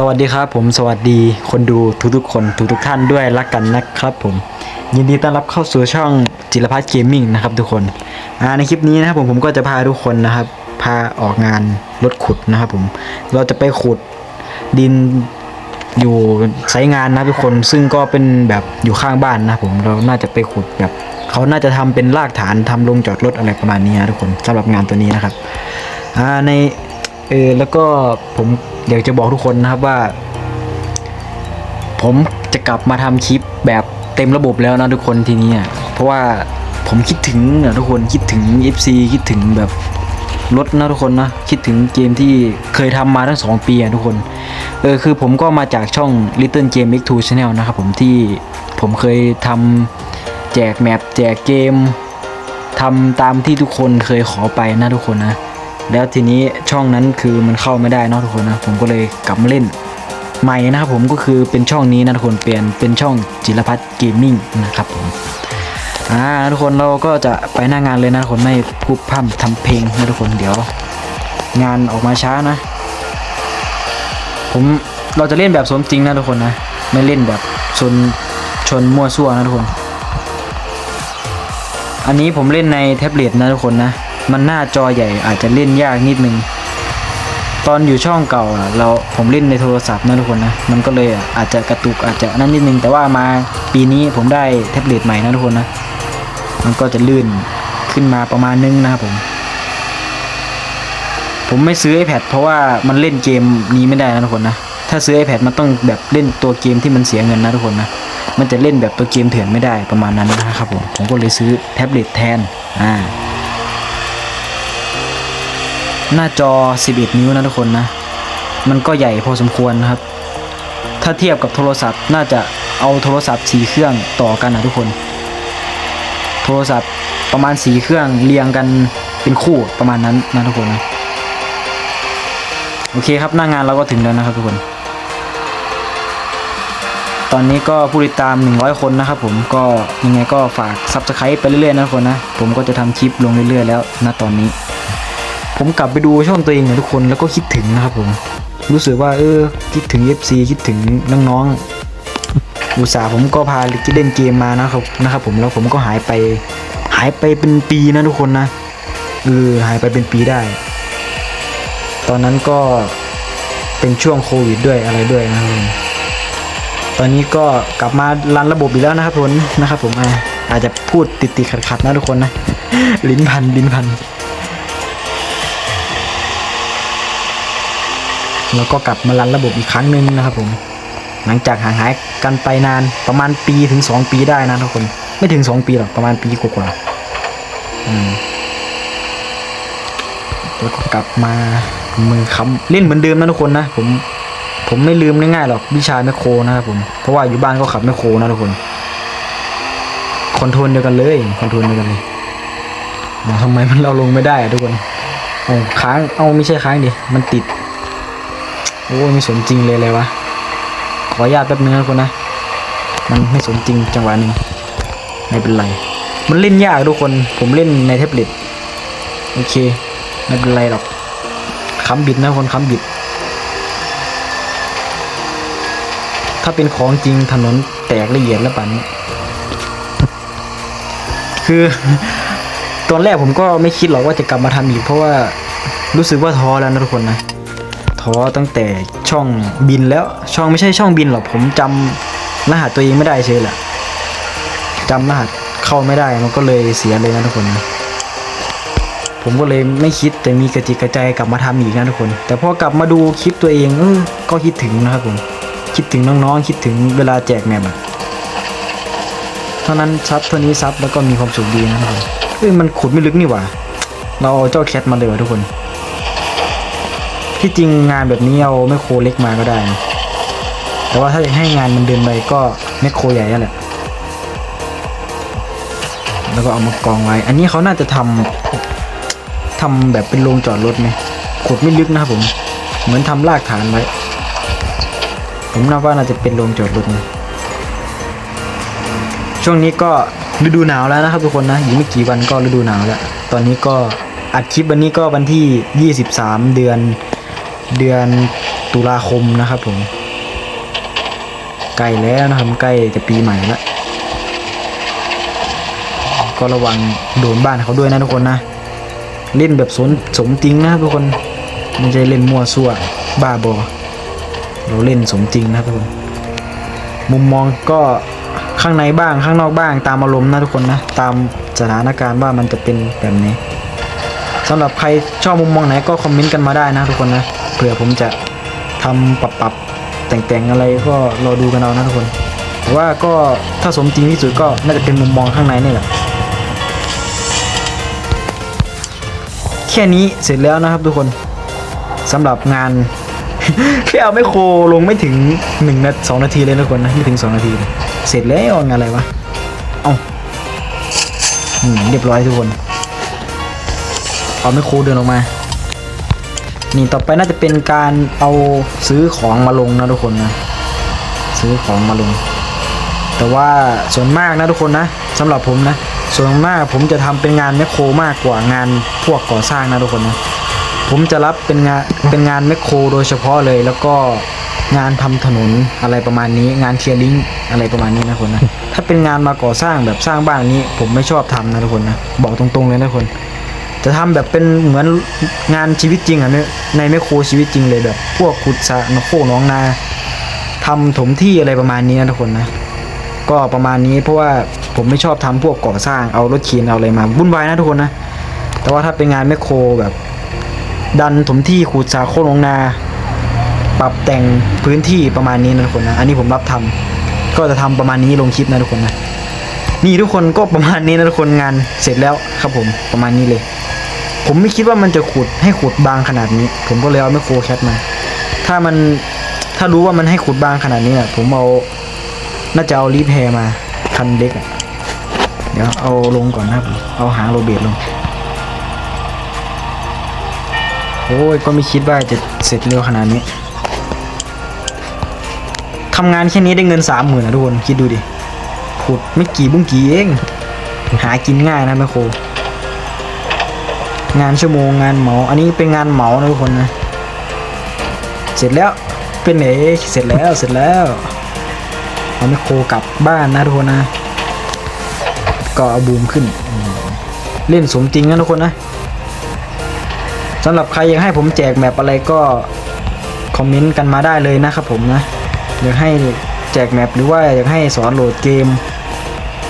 สวัสดีครับผมสวัสดีคนดูทุกๆคนทุกๆท่านด้วยรักกันนะครับผม ยินดีต้อนรับเข้าสู่ช่องจิรพัฒน์เกมมิ่งนะครับทุกคนอ่าในคลิปนี้นะครับผมผมก็จะพาทุกคนนะครับ พาออกงานรถขุดนะครับผม เราจะไปขุดดินอยู่ไซงานนะทุกคนซึ่งก็เป็นแบบอยู่ข้างบ้านนะผมเราน่าจะไปขุดแบบเขาน่าจะทำเป็นรากฐานทำโรงจอดรถอะไรประมาณนี้นะทุกคนสำหรับงานตัวนี้นะครับใน เออแล้วก็ผมอยากจะบอกทุกคนนะครับว่า ผมจะกลับมาทำคลิปแบบเต็มระบบแล้วนะทุกคนทีนี้เพราะว่าผมคิดถึงนะทุกคนคิดถึง FC คิดถึงแบบรถนะทุกคนนะคิดถึงเกมที่เคยทำมาทั้ง 2 ปีอะทุกคนเออคือผมก็มาจากช่อง Little Game X2 Channel นะครับผมที่ผมเคยทำแจกแมปแจกเกมทำตามที่ทุกคนเคยขอไปนะทุกคนนะ แล้วทีนี้ช่องนั้นคือมันเข้าไม่ได้นะทุกคนนะผมก็เลยกลับมาเล่นใหม่นะครับผมก็คือเป็นช่องนี้นะทุกคนเปลี่ยนเป็นช่องจิรพัฒน์เกมมิ่งนะครับผมอ่าทุกคนเราก็จะไปหน้างานเลยนะทุกคนไม่พูดพร่ำทำเพลงนะทุกคนเดี๋ยว งานออกมาช้านะ ผมเราจะเล่นแบบสมจริงนะทุกคนนะไม่เล่นแบบชนชนมั่วซั่วนะทุกคน อันนี้ผมเล่นในแท็บเล็ตนะทุกคนนะ มันหน้าจอใหญ่อาจจะเล่นยากนิดนึง ตอนอยู่ช่องเก่าเราผมเล่นในโทรศัพท์นะทุกคนนะ มันก็เลยอะอาจจะกระตุกอาจจะนั่นนิดนึง แต่ว่ามาปีนี้ผมได้แท็บเล็ตใหม่นะทุกคนนะ มันก็จะลื่นขึ้นมาประมาณนึงนะครับผม ผมไม่ซื้อ iPad เพราะว่ามันเล่นเกมนี้ไม่ได้นะทุกคนนะ ถ้าซื้อ iPad มันต้องแบบเล่นตัวเกมที่มันเสียเงินนะทุกคนนะมันจะเล่นแบบตัวเกมเถื่อนไม่ได้ประมาณนั้นนะครับผม ผมก็เลยซื้อแท็บเล็ตแทน อ่า หน้าจอ 11 นิ้วนะทุกคนนะ มันก็ใหญ่พอสมควรนะครับ ถ้าเทียบกับโทรศัพท์น่าจะเอาโทรศัพท์สีเครื่องต่อกันนะทุกคน โทรศัพท์ประมาณสีเครื่องเรียงกันเป็นคู่ประมาณนั้นนะทุกคนนะโอเคครับหน้างานเราก็ถึงแล้วนะครับทุกคน ตอนนี้ก็ผู้ติดตาม 100 คนนะครับผมก็ยังไงก็ฝาก Subscribe ไปเรื่อยๆนะทุกคนนะ ผมก็จะทำคลิปลงเรื่อยๆแล้วณตอนนี้ ผมกลับไปดูช่องตัวเองเนี่ยทุกคนแล้วก็คิดถึงนะครับผม รู้สึกว่าเออคิดถึง FC คิดถึงน้องๆอุตส่าห์ผมก็พาลิกเล่นเกมมานะครับนะครับ ผมแล้วผมก็หายไป หายไปเป็นปีนะทุกคนนะเออหายไปเป็นปีได้ ตอนนั้นก็เป็นช่วงโควิดด้วยอะไรด้วยนะครับผมตอนนี้ก็กลับมารันระบบอีกแล้วนะครับผมนะครับ ผมอาจจะพูดติดติดขัดขัดๆนะทุกคนนะ ลิ้นพันลิ้นพัน แล้วก็กลับมารันระบบอีกครั้งหนึ่งนะครับผม หลังจากห่างหายกันไปนานประมาณปีถึง 2 ปีได้นะทุกคน ไม่ถึง 2 ปีหรอกประมาณปีกว่าแล้วก็กลับมามือค้ำเล่นเหมือนเดิมนะทุกคนนะผมผมไม่ลืมง่ายๆหรอกวิชาแมคโครนะครับผมเพราะว่าอยู่บ้านก็ขับแมคโครนะทุกคนคอนโทรลเดียวกันเลยคอนโทรลเดียวกันเลยอ๋อทำไมมันเราลงไม่ได้อะทุกคนโอ้ค้างเอาไม่ใช่ค้างดิมันติด โอ้ยไม่สมจริงเลยเลยวะ ขออนุญาตแป๊บนึงนะทุกคนนะ มันไม่สมจริงจังหวะหนึ่งไม่เป็นไร มันเล่นยากทุกคน ผมเล่นในแท็บเล็ต โอเค ไม่เป็นไรหรอกค้ำบิดนะคนค้ำบิด ถ้าเป็นของจริงถนนแตกละเอียดแล้วป่านนี้ คือ ตอนแรกผมก็ไม่คิดหรอกว่าจะกลับมาทำอีก เพราะว่ารู้สึกว่าท้อแล้วนะทุกคนนะ ท้อตั้งแต่ช่องบินแล้วช่องไม่ใช่ช่องบินหรอกผมจำรหัสตัวเองไม่ได้เฉยแหละจำรหัสเข้าไม่ได้มันก็เลยเสียเลยนะทุกคนนะผมก็เลยไม่คิดแต่มีกระจิกกระใจกลับมาทำอีกนะทุกคน แต่พอกลับมาดูคลิปตัวเองเออก็คิดถึงนะครับผมคิดถึงน้องๆคิดถึงเวลาแจกแมปอะเท่านั้นซับเท่านี้ซับแล้วก็มีความสุขดีนะทุกคนเอ้ยมันขุดไม่ลึกนี่หว่า เราเอาเจ้าแคทมาเลยว่ะทุกคน ที่จริงงานแบบนี้เอาแมคโครเล็กมาก็ได้นะแต่ว่าถ้าอยากให้งานมันเดินไปก็แมคโครใหญ่นั่นแหละแล้วก็เอามากองไว้ อันนี้เขาน่าจะทำทำแบบเป็นโรงจอดรถไหมขุดไม่ลึกนะครับผม เหมือนทำรากฐานไว้ ผมน่าว่าน่าจะเป็นโรงจอดรถนะช่วงนี้ก็ฤดูหนาวแล้วนะครับทุกคนนะอีกไม่กี่วันก็ฤดูหนาวแล้ว ตอนนี้ก็อัดคลิปวันนี้ก็วันที่ 23 เดือน เดือนตุลาคมนะครับผมใกล้แล้วนะครับใกล้จะปีใหม่ล้วก็ระวังโดนบ้านเขาด้วยนะทุกคนนะ เล่นแบบสนสมจริงนะครับทุกคนไม่ใช่เล่นมั่วซั่วบ้าบอเราเล่นสมจริงนะครับทุกคน มุมมองก็ข้างในบ้างข้างนอกบ้างตามอารมณ์นะทุกคนนะตามสถานการณ์ว่ามันจะเป็นแบบนี้สำหรับใครชอบมุมมองไหนก็คอมเมนต์กันมาได้นะทุกคนนะ เผื่อผมจะทำปรับปรับแต่งๆอะไรก็รอดูกันเอานะทุกคน แต่ว่าก็ถ้าสมจริงที่สุดก็น่าจะเป็นมุมมองข้างในนี่แหละ แค่นี้เสร็จแล้วนะครับทุกคนสำหรับงานแค่เอาไมโครลงไม่ถึงหนึ่งนาทีสองนาทีเลยนะทุกคนนะไม่ถึงสองนาทีเลยเสร็จแล้วงานอะไรวะเอาอืมเรียบร้อยทุกคนเอาไมโครเดินออกมา นี่ต่อไปน่าจะเป็นการเอาซื้อของมาลงนะทุกคนนะซื้อของมาลง แต่ว่าส่วนมากนะทุกคนนะสำหรับผมนะ ส่วนมากผมจะทำเป็นงานแมคโครมากกว่างานพวกก่อสร้างนะทุกคนนะผมจะรับเป็นงานเป็นงานแมคโครโดยเฉพาะเลยแล้วก็งานทำถนนอะไรประมาณนี้ งานเคลียร์ลิงอะไรประมาณนี้นะทุกคนนะถ้าเป็นงานมาก่อสร้างแบบสร้างบ้านนี้ ผมไม่ชอบทำนะทุกคนนะบอกตรงๆเลยนะทุกคน จะทำแบบเป็นเหมือนงานชีวิตจริงอะเนี่ยในแมคโครชีวิตจริงเลยแบบ พวกขุดสระนโคกหน้องนาทำถมที่อะไรประมาณนี้นะทุกคนนะก็ประมาณนี้เพราะว่าผมไม่ชอบทำพวกก่อสร้างเอารถเคีนเอาอะไรมาวุ่นวายนะทุกคนนะแต่ว่าถ้าเป็นงานแมคโครแบบ ดันถมที่ขูดสาโค่นลงนา ปรับแต่งพื้นที่ประมาณนี้นะทุกคนนะอันนี้ผมรับทำก็จะทำประมาณนี้ลงคลิปนะทุกคนนะนี่ทุกคนก็ประมาณนี้นะทุกคนงานเสร็จแล้วครับผมประมาณนี้เลย ผมไม่คิดว่ามันจะขุดให้ขุดบางขนาดนี้ ผมก็เลยเอาไมโครแคทมา ถ้ามันถ้ารู้ว่ามันให้ขุดบางขนาดนี้อะผมเอาน่าจะเอารีแพร์มาคันเล็กอะเดี๋ยวเอาลงก่อนนะครับผมเอาหาโรเบตลงโอ้ยก็ไม่คิดว่าจะเสร็จเร็วขนาดนี้ทำงานแค่นี้ได้เงินสามหมื่นนะทุกคน คิดดูดิขุดไม่กี่บุ้งกี่เอง หากินง่ายนะแม่โคร งานชั่วโมงงานเหมา อันนี้เป็นงานเหมานะทุกคนนะ เสร็จแล้วเป็นไหนเสร็จแล้วเสร็จแล้วเอาไมโครกลับบ้านนะทุกคนนะ ก็เอาบูมขึ้น เล่นสมจริงนะทุกคนนะสำหรับใครอยากให้ผมแจกแมปอะไรก็คอมเมนต์กันมาได้เลยนะครับผมนะอยากให้แจกแมปหรือว่าอยากให้สอนโหลดเกม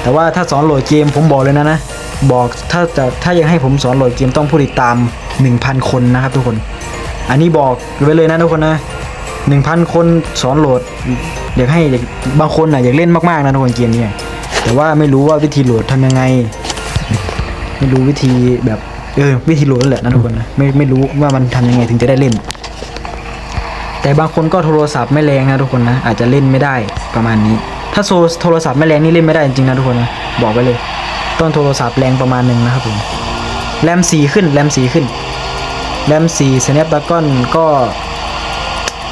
แต่ว่าถ้าสอนโหลดเกมผมบอกเลยนะนะ บอกถ้าจะถ้าอยากให้ผมสอนโหลดเกมต้องผู้ติดตาม 1,000 คนนะครับทุกคน อันนี้บอกไว้เลยนะทุกคนนะหนึ่งพันคนสอนโหลดอยากให้ากบางคนอะอยากเล่นมากๆนะทุกคนเกมนี้แต่ว่าไม่รู้ว่าวิธีโหลดทำยังไง ไม่รู้วิธีแบบเออวิธีโหลดแหละนะทุกคนนะไม่ไม่รู้ว่ามันทำยังไงถึงจะได้เล่น แต่บางคนก็โทรศัพท์ไม่แรงนะทุกคนนะอาจจะเล่นไม่ได้ประมาณนี้ ถ้าโซโทรศัพท์ไม่แรงนี่เล่นไม่ได้จริงๆนะทุกคนนะบอกไว้เลย ต้องโทรศัพท์แรงประมาณหนึ่งนะครับผมแรมสีขึ้นแรมสีขึ้นแรมสี่ Snapdragon ก็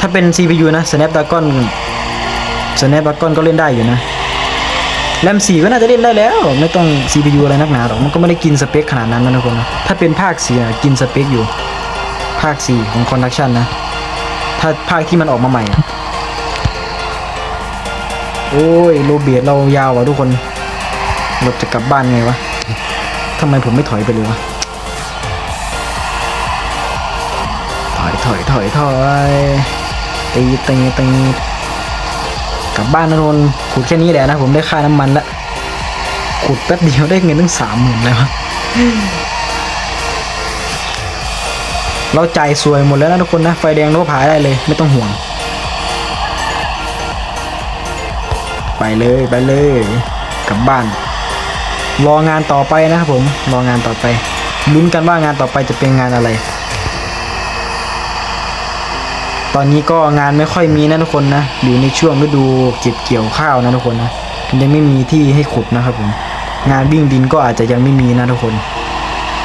ถ้าเป็น CPU นะ Snapdragon Snapdragon ก็เล่นได้อยู่นะแรม4ก็น่าจะเล่นได้แล้ว ไม่ต้อง CPU อะไรนักหนาหรอกมันก็ไม่ได้กินสเปคขนาดนั้นนะทุกคนนะถ้าเป็นภาค4อะกินสเปคอยู่ ภาค4ของ Conduction นะ ถ้าภาคที่มันออกมาใหม่อะโอ้ยโลเบียดเรายาวอะทุกคน ราจะกลับบ้านไงวะทำไมผมไม่ถอยไปเลยวะ ถอยถอยถอยถอยตีตีตีกลับบ้านนะนนขุดแค่นี้แหละนะ ผมได้ค่าน้ำมันละขุดแป๊บเดียวได้เงินตั้งสามหมื่นแล้วะเราจ่ายสวยหมดแล้วนะทุกคนนะ ไฟแดงเราก็ผ่าได้เลย ไม่ต้องห่วง ไปเลยไปเลย กลับบ้าน รองานต่อไปนะครับผม รองานต่อไป ลุ้นกันว่างานต่อไปจะเป็นงานอะไร ตอนนี้ก็งานไม่ค่อยมีนะทุกคนนะ อยู่ในช่วงฤดูเก็บเกี่ยวข้าวนะทุกคนนะ ยังไม่มีที่ให้ขุดนะครับผม งานวิ่งดินก็อาจจะยังไม่มีนะทุกคน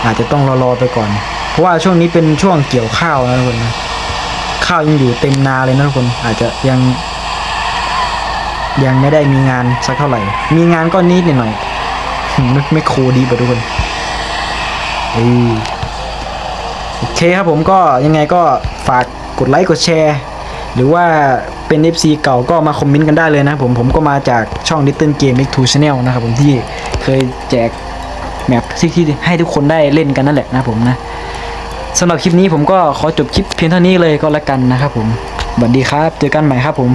อาจจะต้องรอๆไปก่อน เพราะว่าช่วงนี้เป็นช่วงเกี่ยวข้าวนะทุกคนนะ ข้าวยังอยู่เต็มนาเลยนะทุกคน อาจจะยังยังไม่ได้มีงานสักเท่าไหร่ มีงานก็นิดหน่อย ไม่ไม่โคดีไปทุกคนออโอเคครับผมก็ยังไงก็ฝากกดไลค์กดแชร์ หรือว่าเป็น FC เก่าก็มาคอมเมนต์กันได้เลยนะผมผมก็มาจากช่อง Little Game X2 Channel นะครับผมที่เคยแจกแมปที่ที่ให้ทุกคนได้เล่นกันนั่นแหละนะผมนะสำหรับคลิปนี้ผมก็ขอจบคลิปเพียงเท่านี้เลยก็แล้วกันนะครับผมสวัสดีครับ เจอกันใหม่ครับผม